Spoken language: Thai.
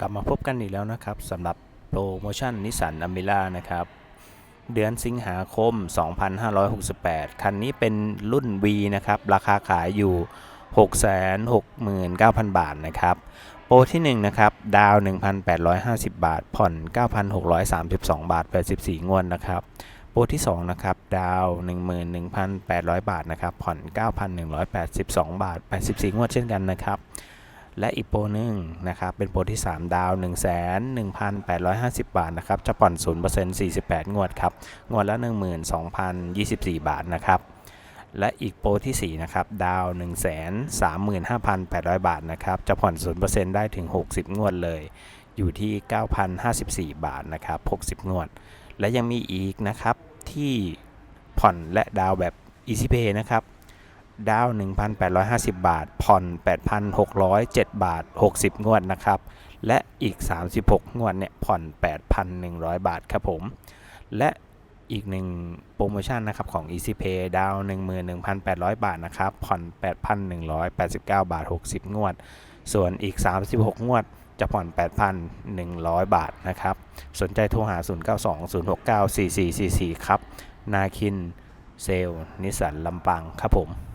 กลับมาพบกันอีกแล้วนะครับสำหรับโปรโมชั่นนิสสันอ m ม r ่านะครับ เดือนสิงหาคม 2568 คันนี้เป็นรุ่น V นะครับ ราคาขายอยู่ 669,000 บาทนะครับ โปรที่ 1 นะครับ ดาว 1,850 บาท ผ่อน 9,632 บาท 84 งวดนะครับโปรที่ 2 นะครับ ดาว 11,800 บาทนะครับ ผ่อน 9,182 บาท 84 งวดเช่นกันนะครับ และอีกโปรหนึ่งนะครับเป็นโปรที่ 3 ดาว 1 1 8 5 0 บาทนะครับจะผ่อน 0% 48 งวดครับ งวดละ 12,024 บาทนะครับและอีกโปรทีสี่ 4 นะครับ ดาว 1 3 5 8 0 0 บาทนะครับ จะผ่อน 0%ได้ถึง 60 งวดเลย อยู่ที่ 9,054 บาทนะครับ 60 งวด และยังมีอีกนะครับที่ผ่อนและดาวแบบ Easy Pay นะครับ ดาว1,850 บาท ผ่อน 8,607 บาท 60 งวดนะครับ และอีก 36 งวดเนี่ยผ่อน 8,100 บาทครับผม และอีกหนึ่งโปรโมชั่นนะครับของ Easy Pay ดาว11,800 บาทนะครับ ผ่อน 8,189 บาท 60 งวด ส่วนอีก 36 งวดจะผ่อน 8,100 บาทนะครับ สนใจโทรหา 092 069 4444 ครับ นาคินเซลนิสสันลำปางครับผม